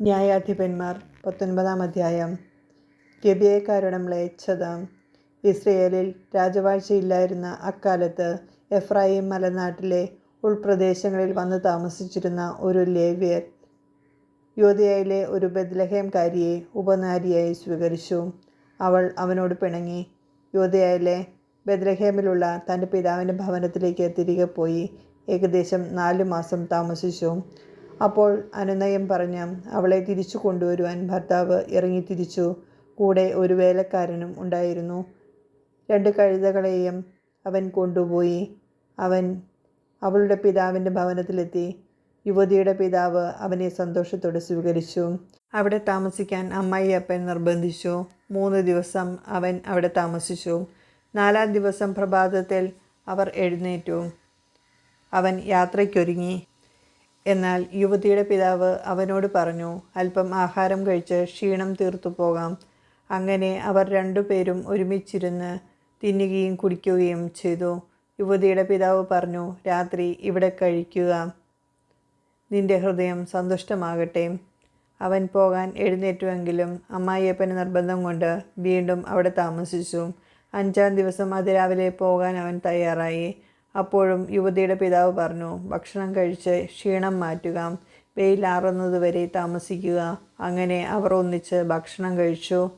ന്യായാധിപന്മാർ പത്തൊൻപതാം അധ്യായം. ഗബിയക്കാരുടെ മ്ലേച്ഛത ഇസ്രയേലിൽ രാജവാഴ്ചയില്ലായിരുന്ന അക്കാലത്ത് എഫ്രായിം മലനാട്ടിലെ ഉൾപ്രദേശങ്ങളിൽ വന്ന് താമസിച്ചിരുന്ന ഒരു ലേവ്യർ യോധയയിലെ ഒരു ബദ്ലഹേംകാരിയെ ഉപനാരിയായി സ്വീകരിച്ചു. അവൾ അവനോട് പിണങ്ങി. യോധയയിലെ ബദ്ലഹേമിലുള്ള തന്റെ പിതാവിന്റെ ഭവനത്തിലേക്ക് തിരികെ പോയി. ഏകദേശം നാല് മാസം താമസിച്ചു. അപ്പോൾ അനുനയം പറഞ്ഞ് അവളെ തിരിച്ചു കൊണ്ടുവരുവാൻ ഭർത്താവ് ഇറങ്ങി തിരിച്ചു കൂടെ ഒരു വേലക്കാരനും ഉണ്ടായിരുന്നു. രണ്ട് കഴുതകളെയും അവൻ കൊണ്ടുപോയി. അവൻ അവളുടെ പിതാവിന്റെ ഭവനത്തിലെത്തി. യുവതിയുടെ പിതാവ് അവനെ സന്തോഷത്തോടെ സ്വീകരിച്ചു. അവിടെ താമസിക്കാൻ അമ്മായി അപ്പൻ നിർബന്ധിച്ചു. മൂന്ന് ദിവസം അവൻ അവിടെ താമസിച്ചു. നാലാം ദിവസം പ്രഭാതത്തിൽ അവർ എഴുന്നേറ്റു. അവൻ യാത്രയ്ക്കൊരുങ്ങി. എന്നാൽ യുവതിയുടെ പിതാവ് അവനോട് പറഞ്ഞു അല്പം ആഹാരം കഴിച്ച് ക്ഷീണം തീർത്തു പോകാം. അങ്ങനെ അവർ രണ്ടുപേരും ഒരുമിച്ചിരുന്ന് തിന്നുകയും കുടിക്കുകയും ചെയ്തു. യുവതിയുടെ പിതാവ് പറഞ്ഞു രാത്രി ഇവിടെ കഴിക്കുക. നിന്റെ ഹൃദയം സന്തുഷ്ടമാകട്ടെ. അവൻ പോകാൻ എഴുന്നേറ്റുവെങ്കിലും അമ്മായിയപ്പന് നിർബന്ധം കൊണ്ട് വീണ്ടും അവിടെ താമസിച്ചു. അഞ്ചാം ദിവസം അതിരാവിലെ പോകാൻ അവൻ തയ്യാറായി. അപ്പോഴും യുവതിയുടെ പിതാവ് പറഞ്ഞു ഭക്ഷണം കഴിച്ച് ക്ഷീണം മാറ്റുക വെയിലാറുന്നതുവരെ താമസിക്കുക. അങ്ങനെ അവർ ഒന്നിച്ച് ഭക്ഷണം കഴിച്ചു.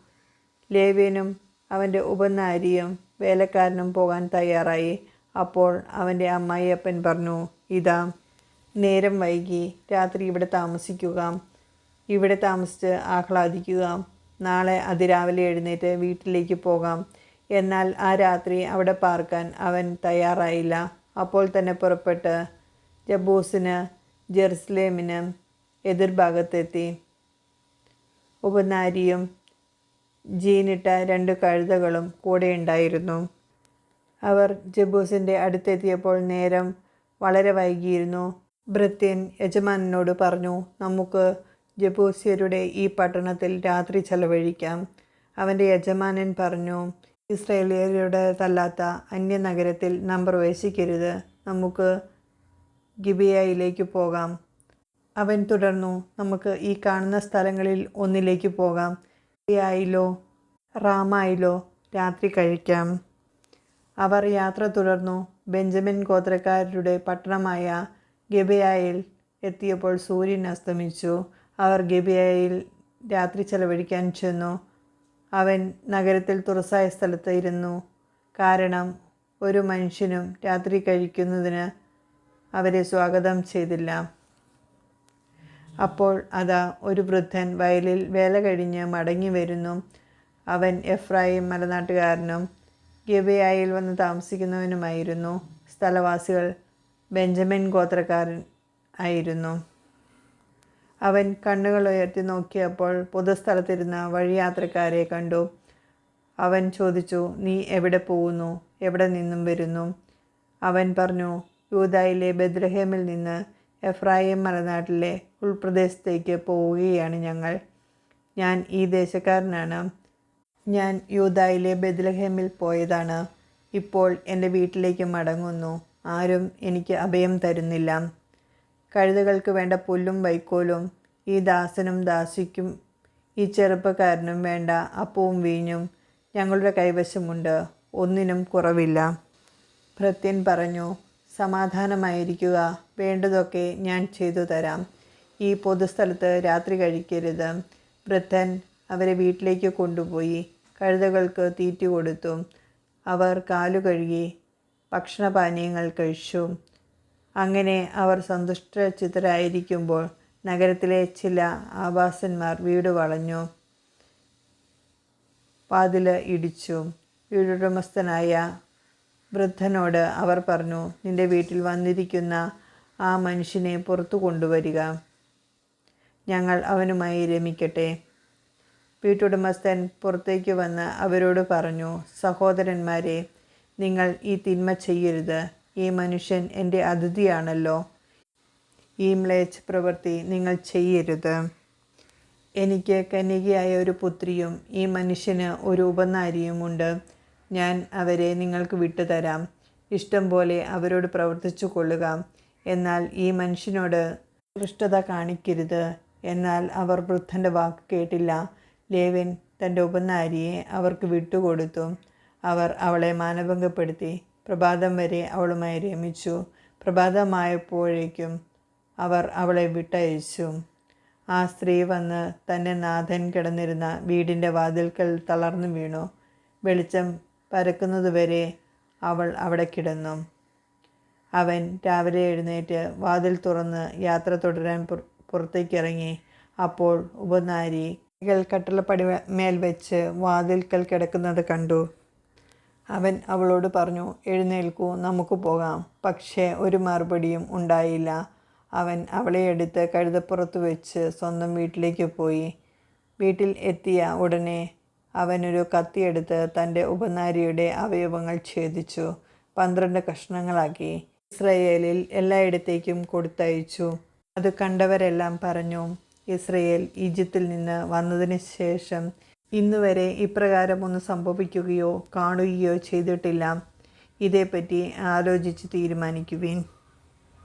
ലേവ്യനും അവന്റെ ഉപനാരിയും വേലക്കാരനും പോകാൻ തയ്യാറായി. അപ്പോൾ അവന്റെ അമ്മായിയപ്പൻ പറഞ്ഞു ഇതാ നേരം വൈകി രാത്രി ഇവിടെ താമസിക്കുക. ഇവിടെ താമസിച്ച് ആഹ്ലാദിക്കുക. നാളെ അതിരാവിലെ എഴുന്നേറ്റ് വീട്ടിലേക്ക് പോകാം. എന്നാൽ ആ രാത്രി അവിടെ പാർക്കാൻ അവൻ തയ്യാറായില്ല. അപ്പോൾ തന്നെ പുറപ്പെട്ട് ജബൂസിന് ജെറുസലേമിന് എതിർഭാഗത്തെത്തി. ഉപനാരിയും ജീനിട്ട രണ്ട് കഴുതകളും കൂടെയുണ്ടായിരുന്നു അവർ ജബൂസിന്റെ അടുത്തെത്തിയപ്പോൾ നേരം വളരെ വൈകിയിരുന്നു. ഭൃത്യൻ യജമാനോട് പറഞ്ഞു നമുക്ക് ജബൂസ്യരുടെ ഈ പട്ടണത്തിൽ രാത്രി ചെലവഴിക്കാം. അവന്റെ യജമാനൻ പറഞ്ഞു ഇസ്രയേലിയരുടേതല്ലാത്ത അന്യനഗരത്തിൽ നാം പ്രവേശിക്കരുത്. നമുക്ക് ഗിബിയയിലേക്ക് പോകാം. അവൻ തുടർന്നു നമുക്ക് ഈ കാണുന്ന സ്ഥലങ്ങളിൽ ഒന്നിലേക്ക് പോകാം. ഗിബിയായിലോ റാമായിലോ രാത്രി കഴിക്കാം. അവർ യാത്ര തുടർന്നു. ബെഞ്ചമിൻ ഗോത്രക്കാരുടെ പട്ടണമായ ഗബിയായിൽ എത്തിയപ്പോൾ സൂര്യൻ അസ്തമിച്ചു. അവർ ഗബിയായിൽ രാത്രി ചെലവഴിക്കാൻ ചെന്നു. അവൻ നഗരത്തിൽ തുറസായ സ്ഥലത്ത് ഇരുന്നു. കാരണം ഒരു മനുഷ്യനും രാത്രി കഴിക്കുന്നതിന് അവരെ സ്വാഗതം ചെയ്തില്ല. അപ്പോൾ അതാ ഒരു വൃദ്ധൻ വയലിൽ വേല കഴിഞ്ഞ് മടങ്ങി വരുന്നു. അവൻ എഫ്രായിം മലനാട്ടുകാരനും ഗബയായിൽ വന്ന് താമസിക്കുന്നവനുമായിരുന്നു. സ്ഥലവാസികൾ ബെഞ്ചമിൻ ഗോത്രക്കാരൻ ആയിരുന്നു. അവൻ കണ്ണുകൾ ഉയർത്തി നോക്കിയപ്പോൾ പൊതുസ്ഥലത്തിരുന്ന വഴിയാത്രക്കാരെ കണ്ടു. അവൻ ചോദിച്ചു നീ എവിടെ പോകുന്നു? എവിടെ നിന്നും വരുന്നു? അവൻ പറഞ്ഞു യൂതായിലെ ബദ്രഹേമിൽ നിന്ന് എഫ്രായിം മലനാട്ടിലെ ഉൾപ്രദേശത്തേക്ക് പോവുകയാണ് ഞങ്ങൾ. ഞാൻ ഈ ദേശക്കാരനാണ്. ഞാൻ യൂതായിലെ ബദ്ലഹേമിൽ പോയതാണ്. ഇപ്പോൾ എന്റെ വീട്ടിലേക്ക് മടങ്ങുന്നു. ആരും എനിക്ക് അഭയം തരുന്നില്ല. കഴുതകൾക്ക് വേണ്ട പുല്ലും വൈക്കോലും ഈ ദാസനും ദാസിക്കും ഈ ചെറുപ്പക്കാരനും വേണ്ട അപ്പവും വീഞ്ഞും ഞങ്ങളുടെ കൈവശമുണ്ട്. ഒന്നിനും കുറവില്ല. ഭൃത്യൻ പറഞ്ഞു സമാധാനമായിരിക്കുക. വേണ്ടതൊക്കെ ഞാൻ ചെയ്തു തരാം. ഈ പൊതുസ്ഥലത്ത് രാത്രി കഴിക്കരുത്. വൃദ്ധൻ അവരെ വീട്ടിലേക്ക് കൊണ്ടുപോയി കഴുതകൾക്ക് തീറ്റ കൊടുത്തു. അവർ കാലു കഴുകി ഭക്ഷണപാനീയങ്ങൾ കഴിച്ചു. അങ്ങനെ അവർ സന്തുഷ്ടചിത്തരായിരിക്കുമ്പോൾ നഗരത്തിലെ ചില ആവാസന്മാർ വീട് വളഞ്ഞു. വാതിൽ ഇടിച്ചു. വീടുടമസ്ഥനായ വൃദ്ധനോട് അവർ പറഞ്ഞു നിന്റെ വീട്ടിൽ വന്നിരിക്കുന്ന ആ മനുഷ്യനെ പുറത്തു കൊണ്ടുവരിക. ഞങ്ങൾ അവനുമായി രമിക്കട്ടെ. വീട്ടുടമസ്ഥൻ പുറത്തേക്ക് വന്ന് അവരോട് പറഞ്ഞു സഹോദരന്മാരെ നിങ്ങൾ ഈ തിന്മ ചെയ്യരുത്. ഈ മനുഷ്യൻ എന്റെ അതിഥിയാണല്ലോ. ഈ മ്ലേച്ഛ പ്രവൃത്തി നിങ്ങൾ ചെയ്യരുത്. എനിക്ക് കന്യകയായ ഒരു പുത്രിയും ഈ മനുഷ്യന് ഒരു ഉപനാരിയുമുണ്ട്. ഞാൻ അവരെ നിങ്ങൾക്ക് വിട്ടുതരാം. ഇഷ്ടം പോലെ അവരോട് പ്രവർത്തിച്ചു കൊള്ളുക. എന്നാൽ ഈ മനുഷ്യനോട് ദൃഷ്ടത കാണിക്കരുത്. എന്നാൽ അവർ വൃദ്ധന്റെ വാക്ക് കേട്ടില്ല. ലേവൻ തന്റെ ഉപനാരിയെ അവർക്ക് വിട്ടുകൊടുത്തു. അവർ അവളെ മാനഭംഗപ്പെടുത്തി. പ്രഭാതം വരെ അവളുമായി രമിച്ചു. പ്രഭാതമായപ്പോഴേക്കും അവർ അവളെ വിട്ടയച്ചു. ആ സ്ത്രീ വന്ന് തന്റെ നാഥൻ കിടന്നിരുന്ന വീടിന്റെ വാതിൽക്കൽ തളർന്നു വീണു. വെളിച്ചം പരക്കുന്നതുവരെ അവൾ അവിടെ കിടന്നു. അവൻ രാവിലെ എഴുന്നേറ്റ് വാതിൽ തുറന്ന് യാത്ര തുടരാൻ പുറത്തേക്കിറങ്ങി. അപ്പോൾ ഉപനാരി കട്ടിളപ്പടി മേൽ വെച്ച് വാതിൽക്കൽ കിടക്കുന്നത് കണ്ടു. അവൻ അവളോട് പറഞ്ഞു എഴുന്നേൽക്കൂ നമുക്ക് പോകാം. പക്ഷേ ഒരു മറുപടിയും ഉണ്ടായില്ല. അവൻ അവളെ എടുത്ത് കഴുതപ്പുറത്ത് വെച്ച് സ്വന്തം വീട്ടിലേക്ക് പോയി. വീട്ടിൽ എത്തിയ ഉടനെ അവനൊരു കത്തിയെടുത്ത് തന്റെ ഉപനാരിയുടെ അവയവങ്ങൾ ഛേദിച്ചു പന്ത്രണ്ട് കഷ്ണങ്ങളാക്കി. ഇസ്രയേലിൽ എല്ലായിടത്തേക്കും കൊടുത്തയച്ചു. അത് കണ്ടവരെല്ലാം പറഞ്ഞു ഇസ്രയേൽ ഈജിപ്തിൽ നിന്ന് വന്നതിന് ശേഷം ഇന്നുവരെ ഇപ്രകാരം ഒന്ന് സംഭവിക്കുകയോ കാണുകയോ ചെയ്തിട്ടില്ല. ഇതേപ്പറ്റി ആലോചിച്ച് തീരുമാനിക്കുവിൻ.